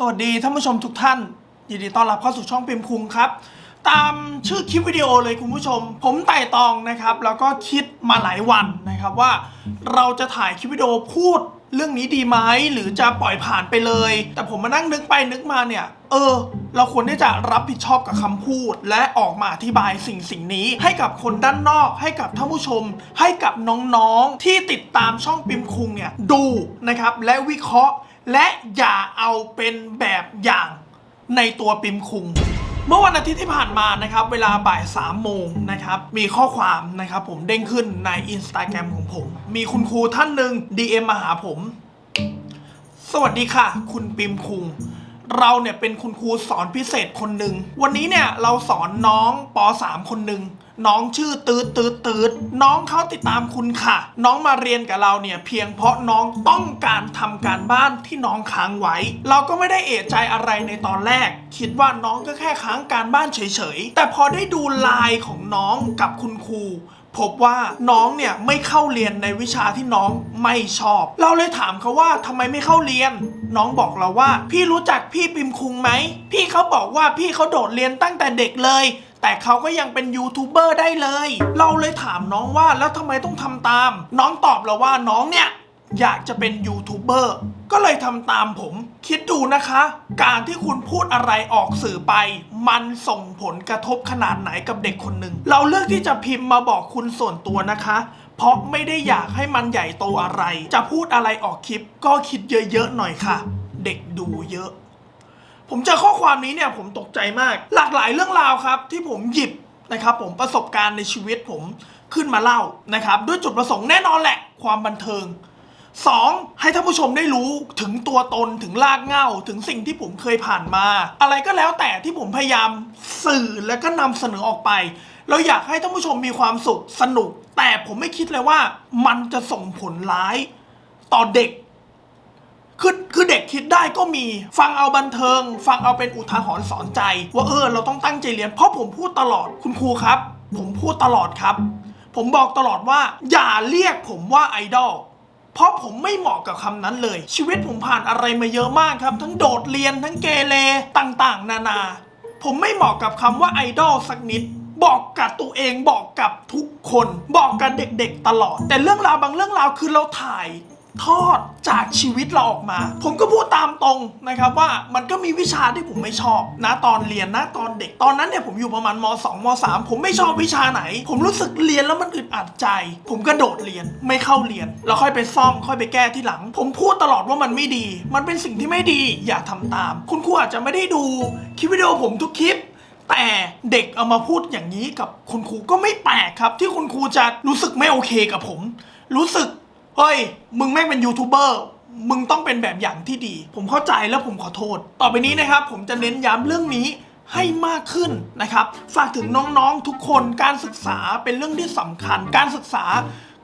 สวัสดีท่านผู้ชมทุกท่าน ยินดีต้อนรับเข้าสู่ช่องปิมคุงครับ ตามชื่อคลิปวิดีโอเลยคุณผู้ชม ผมไต่ตองนะครับ แล้วก็คิดมาหลายวันนะครับว่า เราจะถ่ายคลิปวิดีโอพูดเรื่องนี้ดีไหมหรือจะปล่อยผ่านไปเลย แต่ผมมานั่งนึกไปนึกมาเนี่ย เออ เราควรที่จะรับผิดชอบกับคำพูด และออกมาอธิบายสิ่งสิ่งนี้ ให้กับคนด้านนอก ให้กับท่านผู้ชม ให้กับน้องๆที่ติดตามช่องปิมคุงเนี่ยดูนะครับและวิเคราะห์ และอย่าเอาเป็นแบบอย่างในตัวปิมคุง เมื่อวันอาทิตย์ที่ผ่านมานะครับ เวลาบ่าย3ามโมงนะครับ มีข้อความนะครับผมเด้งขึ้นในอินสตาแกรมของผม มีคุณครูท่านหนึ่ง DM มาหาผม สวัสดีค่ะ คุณปิมคุง เราเนี่ยเป็นคุณครูสอนพิเศษคนหนึ่ง วันนี้เนี่ยเราสอนน้องป .3 คนหนึ่ง น้องชื่อตืดตืดตืดน้องเขาติดตามคุณค่ะ น้องมาเรียนกับเราเนี่ยเพียงเพราะน้องต้องการทำการบ้านที่น้องค้างไว้ เราก็ไม่ได้เอะใจอะไรในตอนแรก คิดว่าน้องก็แค่ค้างการบ้านเฉยๆ แต่พอได้ดูไลน์ของน้องกับคุณครูพบว่าน้องเนี่ยไม่เข้าเรียนในวิชาที่น้องไม่ชอบ เราเลยถามเขาว่าทำไมไม่เข้าเรียน น้องบอกเราว่า พี่รู้จักพี่ปิมคุงไหม พี่เขาบอกว่าพี่เขาโดดเรียนตั้งแต่เด็กเลย แต่เขาก็ยังเป็นยูทูบเบอร์ได้เลย เราเลยถามน้องว่าแล้วทำไมต้องทำตาม น้องตอบเราว่าน้องเนี่ยอยากจะเป็นยูทูบเบอร์ก็เลยทำตามผม คิดดูนะคะ การที่คุณพูดอะไรออกสื่อไป มันส่งผลกระทบขนาดไหนกับเด็กคนหนึ่ง เราเลือกที่จะพิมพ์มาบอกคุณส่วนตัวนะคะ เพราะไม่ได้อยากให้มันใหญ่โตอะไร จะพูดอะไรออกคลิปก็คิดเยอะๆหน่อยค่ะ เด็กดูเยอะ ผมเจอข้อความนี้เนี่ยผมตกใจมาก หลากหลายเรื่องราวครับ ที่ผมหยิบนะครับผมประสบการณ์ในชีวิตผมขึ้นมาเล่านะครับด้วยจุดประสงค์แน่นอนแหละความบันเทิงสองให้ท่านผู้ชมได้รู้ถึงตัวตนถึงรากเหง้าถึงสิ่งที่ผมเคยผ่านมา อะไรก็แล้วแต่ที่ผมพยายามสื่อและก็นำเสนอออกไป เราอยากให้ท่านผู้ชมมีความสุขสนุก แต่ผมไม่คิดเลยว่ามันจะส่งผลร้าย ต่อเด็ก คือคือเด็กคิดได้ก็มี ฟังเอาบันเทิง ฟังเอาเป็นอุทาหรณ์สอนใจ ว่าเออ เราต้องตั้งใจเรียน เพราะผมพูดตลอดคุณครูครับ ผมพูดตลอดครับ ผมบอกตลอดว่า อย่าเรียกผมว่าไอดอลเพราะผมไม่เหมาะกับคำนั้นเลย ชีวิตผมผ่านอะไรมาเยอะมากครับ ทั้งโดดเรียนทั้งเกเรต่างๆ นานา ผมไม่เหมาะกับคำว่าไอดอลสักนิดบอกกับตัวเองบอกกับทุกคน บอกกับเด็กๆตลอด แต่เรื่องราวบางเรื่องราวคือเราถ่าย ทอดจากชีวิตเราออกมา ผมก็พูดตามตรงนะครับว่ามันก็มีวิชาที่ผมไม่ชอบนะตอนเรียนนะตอนเด็กตอนนั้นเนี่ยผมอยู่ประมาณม 2 ม 3 ผมไม่ชอบวิชาไหน ผมรู้สึกเรียนแล้วมันอึดอัดใจ ผมก็โดดเรียนไม่เข้าเรียน แล้วค่อยไปซ่อมค่อยไปแก้ที่หลัง ผมพูดตลอดว่ามันไม่ดี มันเป็นสิ่งที่ไม่ดีอย่าทำตาม คุณครูอาจจะไม่ได้ดูคลิปวิดีโอผมทุกคลิปแต่เด็กเอามาพูดอย่างนี้กับคุณครูก็ไม่แปลกครับ ที่คุณครูจะรู้สึกไม่โอเคกับผม รู้สึก เฮ้ย มึงแม่งเป็นยูทูบเบอร์ มึงต้องเป็นแบบอย่างที่ดี ผมเข้าใจแล้วผมขอโทษ ต่อไปนี้นะครับ ผมจะเน้นย้ำเรื่องนี้ให้มากขึ้นนะครับ ฝากถึงน้องๆทุกคน การศึกษาเป็นเรื่องที่สำคัญ การศึกษา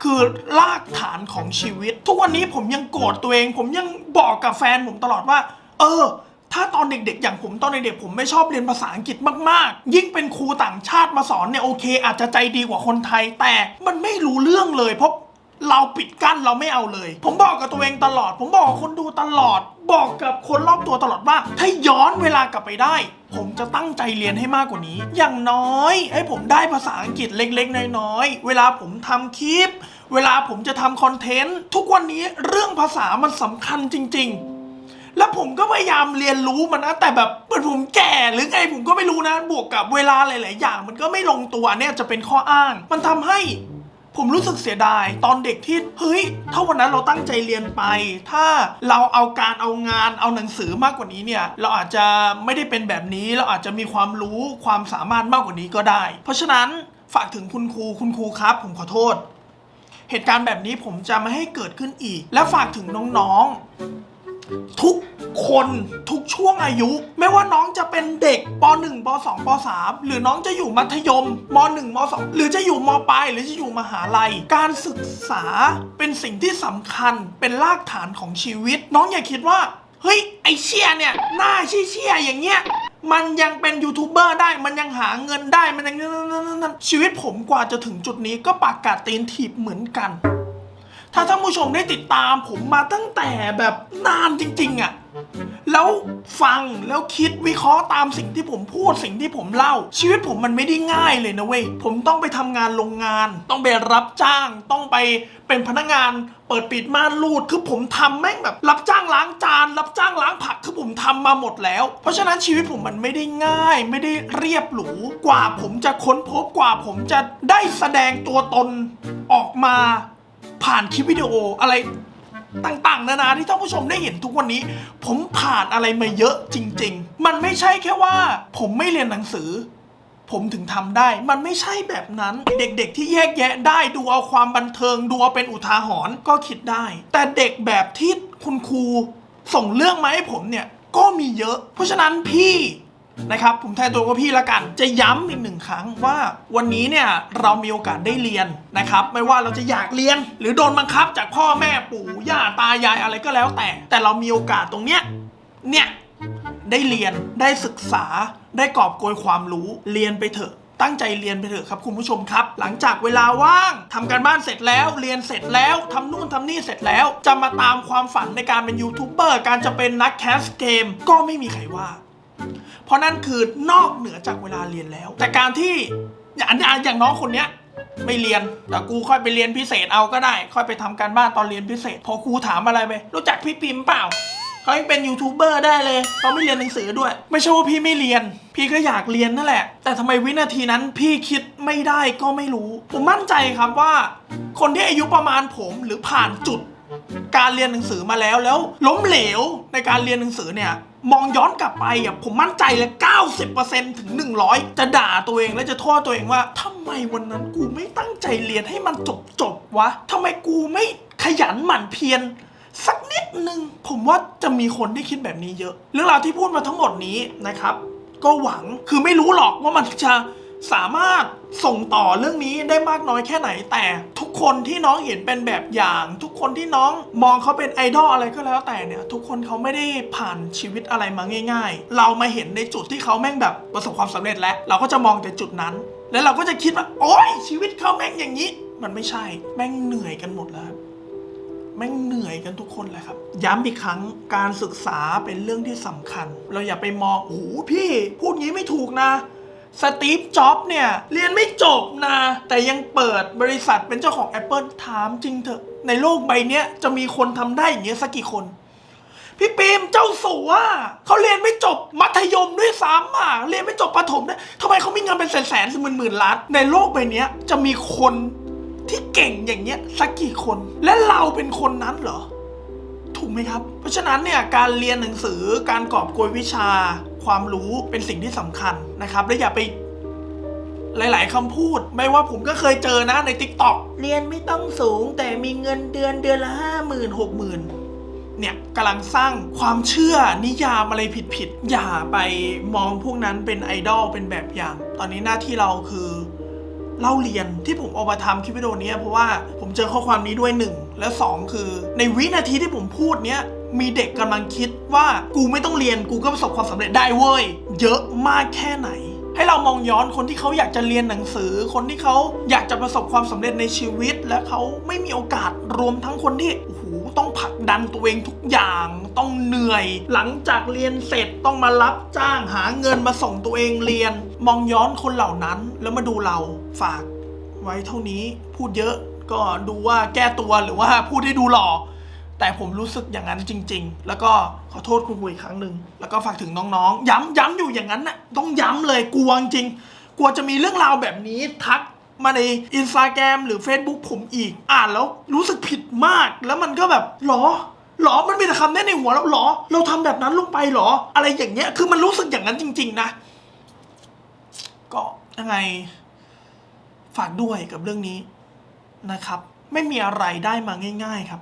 คือรากฐานของชีวิต ทุกวันนี้ผมยังโกรธตัวเอง ผมยังบอกกับแฟนผมตลอดว่า เออ ถ้าตอนเด็กๆ อย่างผมตอนเด็กๆผมไม่ชอบเรียนภาษาอังกฤษมากๆ ยิ่งเป็นครูต่างชาติมาสอนเนี่ยโอเค อาจจะใจดีกว่าคนไทยแต่มันไม่รู้เรื่องเลยเพราะ เราปิดกั้นเราไม่เอาเลย ผมบอกกับตัวเองตลอด ผมบอกกับคนดูตลอด บอกกับคนรอบตัวตลอดว่า ถ้าย้อนเวลากลับไปได้ ผมจะตั้งใจเรียนให้มากกว่านี้ อย่างน้อย ให้ผมได้ภาษาอังกฤษเล็กๆ น้อยๆ เวลาผมทำคลิป เวลาผมจะทำคอนเทนต์ ทุกวันนี้เรื่องภาษามันสำคัญจริง ๆแล้วผมก็พยายามเรียนรู้มันนะแต่แบบเหมือนผมแก่หรือไงผมก็ไม่รู้นะ บวกกับเวลาหลาย ๆ อย่าง มันก็ไม่ลงตัวเนี่ยจะเป็นข้ออ้าง มันทำให้ ผมรู้สึกเสียดาย ตอนเด็กที่เฮ้ยถ้าวันนั้นเราตั้งใจเรียนไป ถ้าเราเอาการเอางานเอาหนังสือมากกว่านี้เนี่ยเราอาจจะไม่ได้เป็นแบบนี้เราอาจจะมีความรู้ความสามารถมากกว่านี้ก็ได้ เพราะฉะนั้นฝากถึงคุณครูคุณครูครับ ผมขอโทษ เหตุการณ์แบบนี้ผมจะไม่ให้เกิดขึ้นอีก และฝากถึงน้องๆ ทุกคนทุกช่วงอายุ ไม่ว่าน้องจะเป็นเด็กป .1 ป .2 ป .3 หรือน้องจะอยู่มัธยมม .1 ม .2 หรือจะอยู่มปลายหรือจะอยู่มหาลัย การศึกษาเป็นสิ่งที่สำคัญเป็นรากฐานของชีวิต น้องอย่าคิดว่า เฮ้ย ไอเชี่ยเนี่ย หน้าเชี่ยเชี่ยอย่างเงี้ยมันยังเป็นยูทูบเบอร์ได้ มันยังหาเงินได้ มันยังชีวิตผมกว่าจะถึงจุดนี้ก็ปากกาดตีนถีบเหมือนกัน ถ้าท่านผู้ชมได้ติดตามผมมาตั้งแต่แบบนานจริงๆอะ่ะแล้วฟังแล้วคิดวิเคราะห์ตามสิ่งที่ผมพูดสิ่งที่ผมเล่า ชีวิตผมมันไม่ได้ง่ายเลยนะเว้ยผมต้องไปทำงานโรงงาน ต้องไปรับจ้าง ต้องไปเป็นพนักงาน เปิดปิดม่านรูดคือผมทำแม่งแบบ รับจ้างล้างจาน รับจ้างล้างผักคือผมทำมาหมดแล้ว เพราะฉะนั้นชีวิตผมมันไม่ได้ง่าย ไม่ได้เรียบหรูกว่าผมจะค้นพบกว่าผมจะได้แสดงตัวตนออกมา ผ่านคลิปวิดีโออะไรต่างๆ นานาที่ท่านผู้ชมได้เห็นทุกวันนี้ ผมผ่านอะไรมาเยอะจริง ๆ มันไม่ใช่แค่ว่า ผมไม่เรียนหนังสือ ผมถึงทำได้ มันไม่ใช่แบบนั้น เด็กๆ ที่แยกแยะได้ดูเอาความบันเทิงดูเอาเป็นอุทาหรณ์ก็คิดได้ แต่เด็กแบบที่คุณครูส่งเรื่องมาให้ผมเนี่ยก็มีเยอะ เพราะฉะนั้นพี่ นะครับผมแทนตัวว่าพี่ละกัน จะย้ำอีกหนึ่งครั้งว่าวันนี้เนี่ยเรามีโอกาสได้เรียนนะครับ ไม่ว่าเราจะอยากเรียน หรือโดนบังคับจากพ่อแม่ปู่ย่าตายายอะไรก็แล้วแต่ แต่เรามีโอกาสตรงเนี้ยเนี่ยได้เรียนได้ศึกษาได้กอบโกยความรู้เรียนไปเถอะตั้งใจเรียนไปเถอะครับคุณผู้ชมครับ หลังจากเวลาว่างทำการบ้านเสร็จแล้ว เรียนเสร็จแล้วทำนู่นทำนี่เสร็จแล้ว จะมาตามความฝันในการเป็นยูทูบเบอร์การจะเป็นนักแคสเกม ก็ไม่มีใครว่า เพราะนั่นคือนอกเหนือจากเวลาเรียนแล้ว แต่การที่อย่างอย่างน้องคนเนี้ยไม่เรียนแต่กูค่อยไปเรียนพิเศษเอาก็ได้ ค่อยไปทำการบ้านตอนเรียนพิเศษ พอครูถามอะไรไปรู้จักพี่ปิมเปล่าเขายังเป็นยูทูบเบอร์ได้เลยเขาไม่เรียนหนังสือด้วย ไม่ใช่ว่าพี่ไม่เรียน พี่ก็อยากเรียนนั่นแหละ แต่ทำไมวินาทีนั้นพี่คิดไม่ได้ก็ไม่รู้ ผมมั่นใจครับว่า คนที่อายุประมาณผมหรือผ่านจุด การเรียนหนังสือมาแล้วแล้ว ล้มเหลวในการเรียนหนังสือเนี่ย มองย้อนกลับไปอะผมมั่นใจเลย90%ถึง 100 จะด่าตัวเองและจะโทษตัวเองว่าทำไมวันนั้นกูไม่ตั้งใจเรียนให้มันจบจบวะทำไมกูไม่ขยันหมั่นเพียรสักนิดนึงผมว่าจะมีคนที่คิดแบบนี้เยอะ เรื่องราวที่พูดมาทั้งหมดนี้นะครับ ก็หวังคือไม่รู้หรอกว่ามันจะ สามารถส่งต่อเรื่องนี้ได้มากน้อยแค่ไหน แต่ทุกคนที่น้องเห็นเป็นแบบอย่าง ทุกคนที่น้องมองเขาเป็นไอดอลอะไรก็แล้วแต่เนี่ย ทุกคนเขาไม่ได้ผ่านชีวิตอะไรมาง่าย ๆ เรามาเห็นในจุดที่เขาแม่งแบบประสบความสำเร็จแล้ว เราก็จะมองแต่จุดนั้น แล้วเราก็จะคิดว่า โอ๊ยชีวิตเขาแม่งอย่างนี้ มันไม่ใช่ แม่งเหนื่อยกันหมดแล้วแม่งเหนื่อยกันทุกคนแหละครับ ย้ำอีกครั้งการศึกษาเป็นเรื่องที่สำคัญ เราอย่าไปมองโอ้โหพี่ พูดงี้ไม่ถูกนะ สตีฟ จ็อบส์เนี่ย เรียนไม่จบนะ แต่ยังเปิดบริษัทเป็นเจ้าของ Apple ถามจริงเถอะ ในโลกใบเนี้ยจะมีคนทำได้อย่างเงี้ยสักกี่คน พี่ปีมเจ้าสัวเขาเรียนไม่จบมัธยมด้วยซ้ำอะเรียนไม่จบประถมนะทำไมเขามีเงินเป็นแสนแสนหมื่นหมื่นล้าน ในโลกใบเนี้ยจะมีคนที่เก่งอย่างเงี้ยสักกี่คน และเราเป็นคนนั้นเหรอ ถูกไหมครับ เพราะฉะนั้นเนี่ยการเรียนหนังสือการกอบโกยวิชา ความรู้เป็นสิ่งที่สำคัญนะครับ และอย่าไปหลาย ๆคำพูด ไม่ว่าผมก็เคยเจอนะใน t ิ k t o k เรียนไม่ต้องสูงแต่มีเงินเดือนเดือนละห้าหมื่นหกหมื่นเนี่ยกำลังสร้างความเชื่อนิยามอะไรผิด ๆ อย่าไปมองพวกนั้นเป็นไอดอลเป็นแบบอย่าง ตอนนี้หน้าที่เราคือเล่าเรียนที่ผมเอามาทำคลิปวิดีโอนี้เพราะว่าผมเจอข้อความนี้ด้วยหนึ่งและสองคือในวินาทีที่ผมพูดเนี้ย มีเด็กกำลังคิดว่ากูไม่ต้องเรียนกูก็ประสบความสำเร็จได้เว้ย เยอะมากแค่ไหน ให้เรามองย้อนคนที่เขาอยากจะเรียนหนังสือ คนที่เขาอยากจะประสบความสำเร็จในชีวิต และเขาไม่มีโอกาสรวมทั้งคนที่โอ้โหต้องผลักดันตัวเองทุกอย่าง ต้องเหนื่อย หลังจากเรียนเสร็จต้องมารับจ้างหาเงินมาส่งตัวเองเรียน มองย้อนคนเหล่านั้นแล้วมาดูเราฝาก ไว้เท่านี้พูดเยอะก็ดูว่าแก้ตัวหรือว่าพูดให้ดูหล่อ แต่ผมรู้สึกอย่างนั้นจริง ๆ แล้วก็ขอโทษคุณคุยอีกครั้งหนึ่งแล้วก็ฝากถึงน้องๆ ย้ำย้ำอยู่อย่างนั้นน่ะต้องย้ำเลยกลัวจริงกลัวจะมีเรื่องราวแบบนี้ทักมาในอินสตาแกรมหรือ Facebook ผมอีก อ่านแล้วรู้สึกผิดมาก แล้วมันก็แบบหรอหรอมันมีแต่คำแน่ในหัวแล้วหรอ เราทำแบบนั้นลงไปหรอ อะไรอย่างเงี้ย คือมันรู้สึกอย่างนั้นจริง ๆ นะ ก็ยังไง ฝากด้วยกับเรื่องนี้นะครับ ไม่มีอะไรได้มาง่าย ๆ ครับ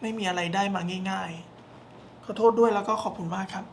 ไม่มีอะไรได้มาง่าย ๆ ขอโทษด้วยแล้วก็ขอบคุณมากครับ